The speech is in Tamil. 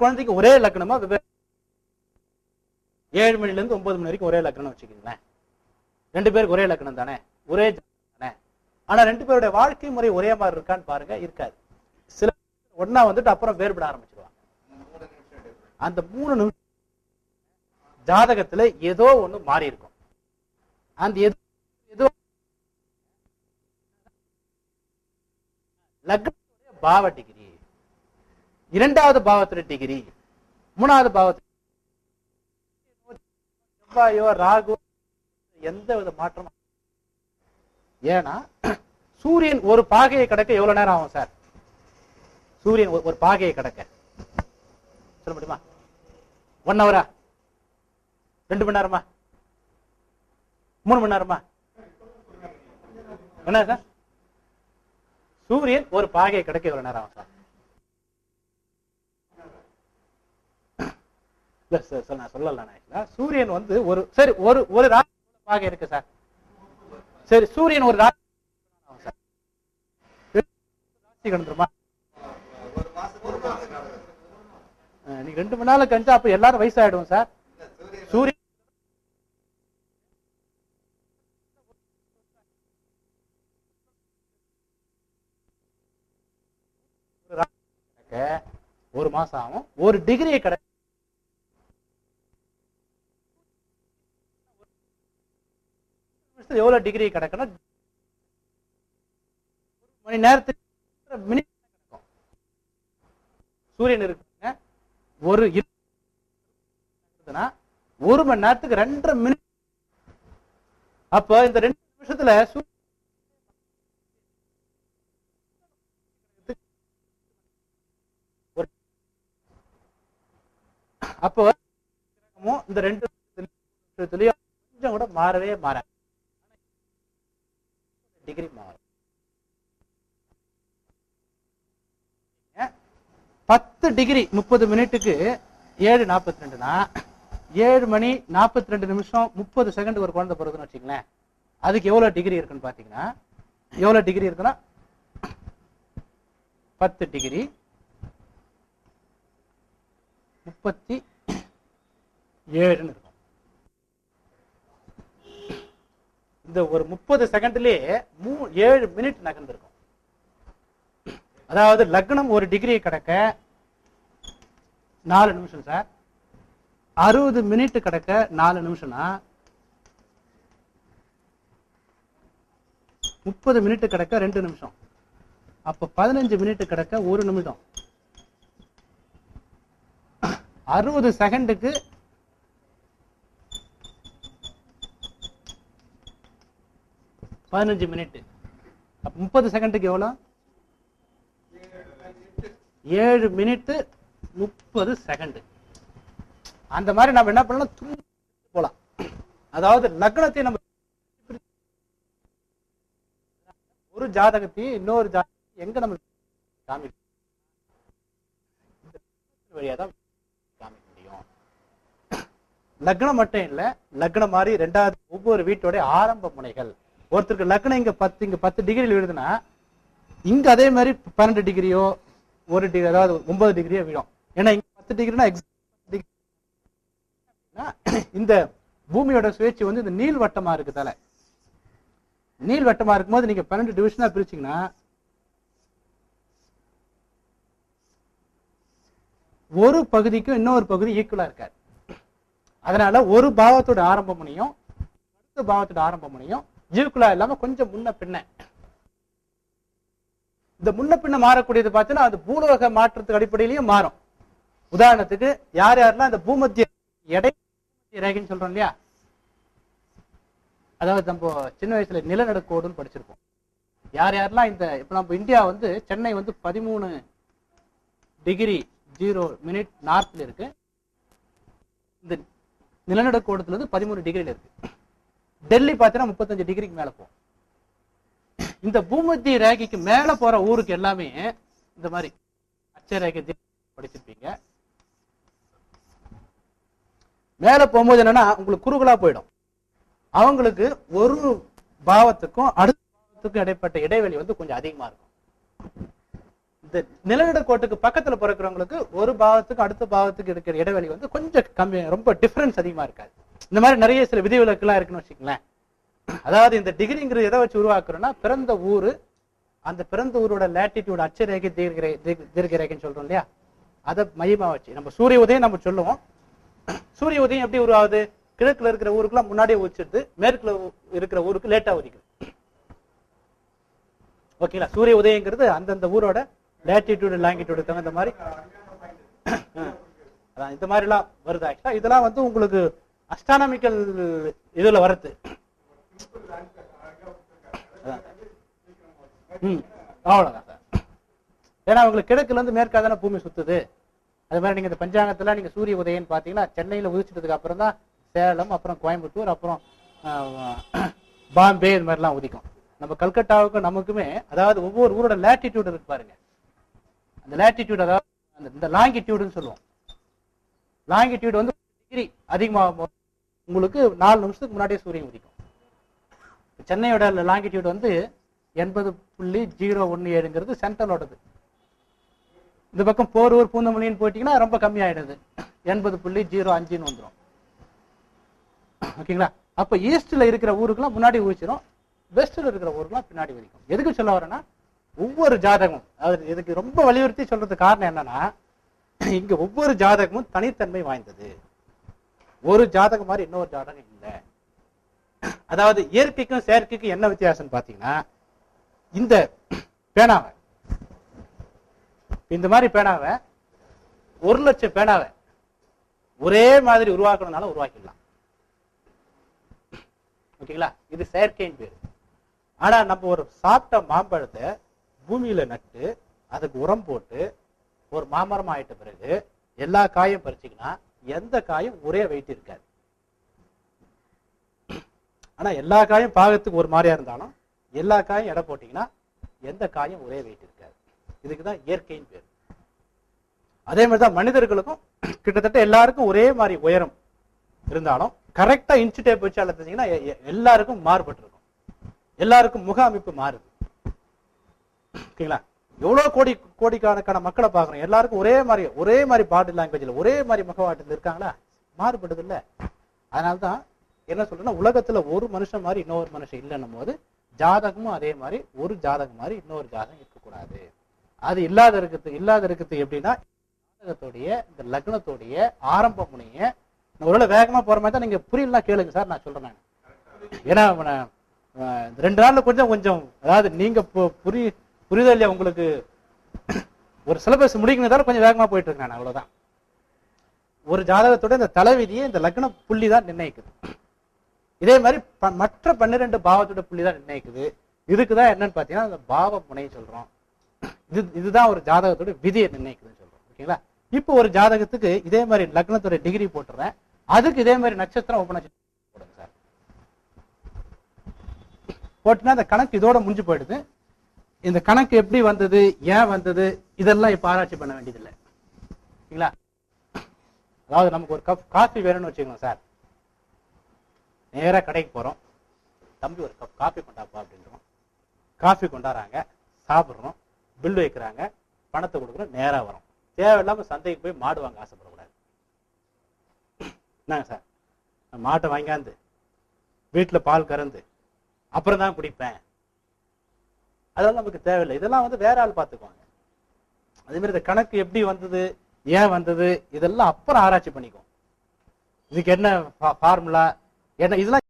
குழந்தைக்கு ஒரே லக்கணமா ஏழு மணில இருந்து ஒன்பது மணி வரைக்கும் ஒரே லக்கணம் வச்சுக்கோங்களேன். ரெண்டு பேருக்கு ஒரே லக்கணம் தானே? ஒரே தானே? ஆனா ரெண்டு பேருடைய வாழ்க்கை முறை ஒரே மாதிரி இருக்கான்னு பாருங்க இருக்காது. சில ஒன்னா வந்துட்டு அப்புறம் வேறுபட ஆரம்பிச்சிருவாங்க. அந்த மூணு நிமிஷம் ஜாதகத்துல ஏதோ ஒண்ணு மாறி இருக்கும். அந்த ஏதோ ஏதோ லக்னத்துடைய பாவ டிகிரி இரண்டாவது பாவத்துல டிகிரி மூணாவது பாவத்துல செவ்வாயோ ராகு எந்த வித மாற்றமும் ஏன்னா சூரியன் ஒரு பாகையை கடக்க எவ்வளவு நேரம் ஆகும் சார்? சூரியன் ஒரு- பாகையை கடக்க. சொல்ல முடியுமா? ஒன் ஹவரா ரெண்டு மணி நேரமா? மூணு மணி நேரமா? என்ன சார்? சூரியன் ஒரு பாகையை கடக்க எவ்வளவு நேரம் ஆகும் சார்? சார் நான் சொல்லல நான் சூரியன் வந்து ஒரு சரி ஒரு ஒரு ராசி பாகை இருக்கு சார் சரி சூரியன் ஒரு ராசி ஆகும் சார் ராசி கண்டுருமா? நீ ரெண்டு மணி நேரம் கழிச்சா அப்ப எல்லாரும் வயசாயிடும் சார் சூரியன் ஒரு மாசம் ஆகும். ஒரு டிகிரியை கிடைக்கும் நிமிஷத்துல எவ்வளவு டிகிரி கிடக்கணும் ஒரு மணி நேரத்துக்கு மினிட் கிடக்கும். சூரியன் இருக்குங்க ஒரு இருக்குதுன்னா, ஒரு மணி நேரத்துக்கு ரெண்டரை மினிட் அப்போ இந்த ரெண்டு நிமிஷத்துல அப்போ இந்த ரெண்டு நிமிஷத்துலயும் கொஞ்சம் கூட மாறவே மாறாது. மாறும். பத்து டிகிரி முப்பது மினிட்டுக்கு ஏழு நாற்பத்தி ரெண்டுனா ஏழு மணி நாற்பத்தி ரெண்டு நிமிஷம் முப்பது செகண்ட் ஒரு குழந்தை பிறகுன்னு வச்சுங்களேன் அதுக்கு எவ்வளவு டிகிரி இருக்குன்னு பாத்தீங்கன்னா எவ்வளவு டிகிரி இருக்குன்னா பத்து டிகிரி முப்பத்தி ஏழுன்னு இருக்கும் இந்த ஒரு முப்பது செகண்ட்லயே மூ ஏழு மினிட் நகர்ந்திருக்கும். அதாவது லக்னம் ஒரு டிகிரி கிடக்க நாலு நிமிஷம் சார் அறுபது மினிட் கிடக்க நாலு நிமிஷம்னா முப்பது மினிட் கிடக்க ரெண்டு நிமிஷம். அப்ப பதினஞ்சு மினிட் கிடக்க ஒரு நிமிடம். அறுபது செகண்டுக்கு பதினஞ்சு மினிட் முப்பது செகண்டுக்கு எவ்வளோ? ஏழு மினிட் முப்பது செகண்ட் அந்த மாதிரி நம்ம என்ன பண்ணலாம் போகலாம் போலாம். அதாவது லக்னத்தை நம்ம ஒரு ஜாதகத்தையும் இன்னொரு ஜாதகத்தையும் எங்க நம்ம காமி வழியா தான் காமிக்க முடியும். லக்னம் மட்டும் இல்ல லக்னம் மாதிரி ரெண்டாவது ஒவ்வொரு வீட்டோடைய ஆரம்ப முனைகள். ஒருத்தருக்கு லக்னம் இங்க பத்து இங்க பத்து டிகிரியில் விழுதுன்னா இங்க அதே மாதிரி பன்னெண்டு டிகிரியோ ஒரு டிகிரி அதாவது ஒன்பது டிகிரியோ விழும். ஏன்னா இங்க பத்து டிகிரினா டிகிரி இந்த பூமியோட சுழற்சி வந்து இந்த நீள் வட்டமா இருக்கு தலை. நீள் வட்டமா இருக்கும்போது நீங்க பன்னெண்டு டிவிஷனா பிரிச்சீங்கன்னா ஒரு பகுதிக்கும் இன்னொரு பகுதி ஈக்குவலா இருக்காது. அதனால ஒரு பாவத்தோட ஆரம்ப முனையும் அடுத்த பாவத்தோட ஆரம்ப முனையும் ஈக்குவலா இல்லாம கொஞ்சம் முன்ன பின்ன. இந்த முன்ன பின்ன மாறக்கூடியது பார்த்தீங்கன்னா அது பூலோக மாற்றத்துக்கு அடிப்படையிலையும் மாறும். உதாரணத்துக்கு யார் யாரெல்லாம் இந்த பூமத்திய எடை ரேகைன்னு சொல்றோம் இல்லையா? அதாவது நம்ம சின்ன வயசுல நிலநடுக்கோடுன்னு படிச்சிருப்போம். யார் யாரெல்லாம் இந்த இப்போ நம்ம இந்தியா வந்து சென்னை வந்து பதிமூணு டிகிரி ஜீரோ மினிட் நார்த்தில் இருக்கு. இந்த நிலநடுக்கோடத்துல இருந்து பதிமூணு டிகிரியில் இருக்கு. டெல்லி பார்த்தீங்கன்னா முப்பத்தஞ்சு டிகிரிக்கு மேலே போகும். இந்த பூமத்திய ரேகைக்கு மேலே போகிற ஊருக்கு எல்லாமே இந்த மாதிரி அச்சரேகை படிச்சிருப்பீங்க. மேலே போகும்போது என்னன்னா உங்களுக்கு குறுகலாக போயிடும். அவங்களுக்கு ஒரு பாவத்துக்கும் அடுத்த பாவத்துக்கும் இடைப்பட்ட இடைவெளி வந்து கொஞ்சம் அதிகமாக இருக்கும். இந்த நிலநடுக்கோட்டுக்கு பக்கத்துல பிறக்கிறவங்களுக்கு ஒரு பாவத்துக்கு அடுத்த பாவத்துக்கு இருக்கிற இடைவெளி வந்து கொஞ்சம் கம்மி ரொம்ப டிஃபரன்ஸ் அதிகமா இருக்காது. இந்த மாதிரி நிறைய சில விதிவிலக்குலாம் இருக்குன்னு வச்சுக்கங்களேன். அதாவது இந்த டிகிரிங்கிறது எதை வச்சு உருவாக்குறோம்னா பிறந்த ஊர் அந்த பிறந்த ஊரோட லேட்டிடியூட் அச்சரேகை தீர்கிரை தீர்க்க ரேகைன்னு சொல்றோம் இல்லையா? அதை மையமாக வச்சு நம்ம சூரிய உதயம் நம்ம சொல்லுவோம். சூரிய உதயம் எப்படி உருவாகுது? கிழக்குல இருக்கிற ஊருக்குலாம் முன்னாடியே உச்சிடுது மேற்குல இருக்கிற ஊருக்கு லேட்டா உதிக்குது. ஓகேங்களா? சூரிய உதயங்கிறது அந்தந்த ஊரோட லேட்டிடியூடு லாங்கிடியூடு தகுந்த மாதிரி. அதான் இந்த மாதிரிலாம் வருது ஆக்சுவலா இதெல்லாம் வந்து உங்களுக்கு அஸ்ட்ரானமிக்கல் இதுல வருது அதான். ம் அவ்வளவுதான் சார். ஏன்னா உங்களுக்கு கிழக்குல இருந்து தானே பூமி சுத்துது. அது மாதிரி நீங்க இந்த பஞ்சாங்கத்துல நீங்க சூரிய உதயம்னு பாத்தீங்கன்னா சென்னையில உதிச்சிட்டதுக்கு அப்புறம் தான் சேலம் அப்புறம் கோயம்புத்தூர் அப்புறம் ஆஹ், பாம்பே இது மாதிரிலாம் உதிக்கும். நம்ம கல்கட்டாவுக்கும் நமக்குமே அதாவது ஒவ்வொரு ஊரோட லேட்டிடியூட் இருக்கு பாருங்க. அந்த லேட்டிடியூட் அதாவது அந்த- இந்த லாங்கிடியூடுன்னு சொல்லுவோம். லாங்கிடியூட் வந்து டிகிரி அதிகமாகும் போது உங்களுக்கு நாலு நிமிஷத்துக்கு முன்னாடியே சூரியன் உதிக்கும். சென்னையோட லாங்கிடியூட் வந்து எண்பது புள்ளி ஜீரோ ஒன்று ஏழுங்கிறது சென்ட்ரலோடது. இந்த பக்கம் போரூர் பூந்தமல்லின்னு போயிட்டீங்கன்னா ரொம்ப கம்மியாயிடுது. எண்பது புள்ளி ஜீரோ அஞ்சுன்னு வந்துடும் ஓகேங்களா? அப்போ ஈஸ்டில் இருக்கிற ஊருக்குலாம் முன்னாடி ஊச்சிரும் வெஸ்டில் இருக்கிற ஊருக்குலாம் பின்னாடி உதிக்கும். எதுக்கு சொல்ல வரேன்னா ஒவ்வொரு ஜாதகமும் அது இதுக்கு ரொம்ப வலியுறுத்தி சொல்றதுக்கு காரணம் என்னன்னா இங்கே ஒவ்வொரு ஜாதகமும் தனித்தன்மை வாய்ந்தது. ஒரு ஜாதகம் மாதிரி இன்னொரு ஜாதகம் இல்லை. அதாவது இயற்கைக்கும் செயற்கைக்கும் என்ன வித்தியாசம்னு பாத்தீங்கன்னா இந்த பேனாவை. இந்த மாதிரி பேனாவை ஒரு லட்சம் பேனாவை ஒரே மாதிரி உருவாக்கணும்னால உருவாக்கிடலாம். ஓகேங்களா? இது செயற்கையின் பேர். ஆனா நம்ம ஒரு சாப்பிட்ட மாம்பழத்தை பூமியில நட்டு அதுக்கு உரம் போட்டு ஒரு மாமரம் ஆயிட்ட பிறகு எல்லா காயும் பறிச்சிங்கன்னா எந்த காயும் ஒரே வெயிட் இருக்காது. ஆனா எல்லா காயும் பாகத்துக்கு ஒரு மாதிரியா இருந்தாலும் எல்லா காயும் எடை போட்டீங்கன்னா எந்த காயும் ஒரே வெயிட் இருக்காது. இதுக்கு தான் இயற்கையின் பேர். அதே மாதிரி தான் மனிதர்களுக்கும் கிட்டத்தட்ட எல்லாருக்கும் ஒரே மாதிரி உயரம் இருந்தாலும் கரெக்டா இன்ச்சு டேப் வச்சு அளந்தீங்கன்னா எல்லாருக்கும் மாறுபட்டு இருக்கும் எல்லாருக்கும் முக அமைப்பு மாறுது. ஓகேங்களா? எவ்வளவு கோடி கோடிக்கணக்கான மக்களை பார்க்கணும். எல்லாருக்கும் ஒரே மாதிரி ஒரே மாதிரி பாடி லாங்குவேஜ்ல ஒரே மாதிரி முகவாட்டில் இருக்காங்களா? மாறுபடுது இல்ல. அதனால்தான் என்ன சொல்றேன்னா உலகத்துல ஒரு மனுஷன் மாதிரி இன்னொரு மனுஷன் இல்லைன்னும் போது ஜாதகமும் அதே மாதிரி ஒரு ஜாதகம் மாதிரி இன்னொரு ஜாதகம் இருக்கக்கூடாது. அது இல்லாத இருக்கிறது இல்லாத இருக்கிறது எப்படின்னா ஜாதகத்துடைய இந்த லக்னத்துடைய ஆரம்ப முனைய ஒருவேளை வேகமா போற மாதிரி தான் நீங்க புரியலாம் கேளுங்க சார் நான் சொல்றேன் நான். ஏன்னா ரெண்டு நாள்ல கொஞ்சம் கொஞ்சம் அதாவது நீங்க பு- புரியுதா புரிதல் இல்லையா உங்களுக்கு? ஒரு சிலபஸ் முடிக்கணும் கொஞ்சம் வேகமா போயிட்டு இருக்கேன் நான் அவ்வளவுதான். ஒரு ஜாதகத்தோட இந்த தலைவிதியை இந்த லக்ன புள்ளி தான் நிர்ணயிக்குது. இதே மாதிரி ப- மற்ற பன்னிரெண்டு பாவத்தோட புள்ளி தான் நிர்ணயிக்குது. இதுக்கு தான் என்னன்னு பார்த்தீங்கன்னா அந்த பாவ முனை சொல்றோம். இது இதுதான் ஒரு ஜாதகத்தோட விதியை நிர்ணயிக்குதுன்னு சொல்றோம். ஓகேங்களா? இப்போ ஒரு ஜாதகத்துக்கு இதே மாதிரி லக்னத்தோட டிகிரி போட்டுறேன். அதுக்கு இதே மாதிரி நட்சத்திரம் ஓப்பன் போடுங்க சார். போட்டுனா அந்த கணக்கு இதோட முடிஞ்சு போயிடுது. இந்த கணக்கு எப்படி வந்தது ஏன் வந்தது இதெல்லாம் இப்ப ஆராய்ச்சி பண்ண வேண்டியதில்லை. சரிங்களா அதாவது நமக்கு ஒரு கப் காஃபி வேணும்னு வச்சுக்கோங்க சார். நேராக கடைக்கு போறோம். தம்பி ஒரு கப் காஃபி கொண்டாப்பா அப்படின்றோம். காஃபி கொண்டாடுறாங்க சாப்பிட்றோம் பில் வைக்கிறாங்க பணத்தை கொடுக்குறோம் நேராக வரோம். தேவையில்லாமல் சந்தைக்கு போய் மாடு வாங்க ஆசைப்படக்கூடாது. என்னங்க சார். மாட்டை வாங்கியாந்து வீட்டில் பால் கறந்து அப்புறம் தான் குடிப்பேன். அதெல்லாம் நமக்கு தேவையில்லை. இதெல்லாம் வந்து வேற ஆள் பார்த்துக்குவாங்க. அதே மாதிரி இந்த கணக்கு எப்படி வந்தது ஏன் வந்தது இதெல்லாம் அப்புறம் ஆராய்ச்சி பண்ணிக்கும் இதுக்கு என்ன ஃபார்முலா என்ன இதெல்லாம்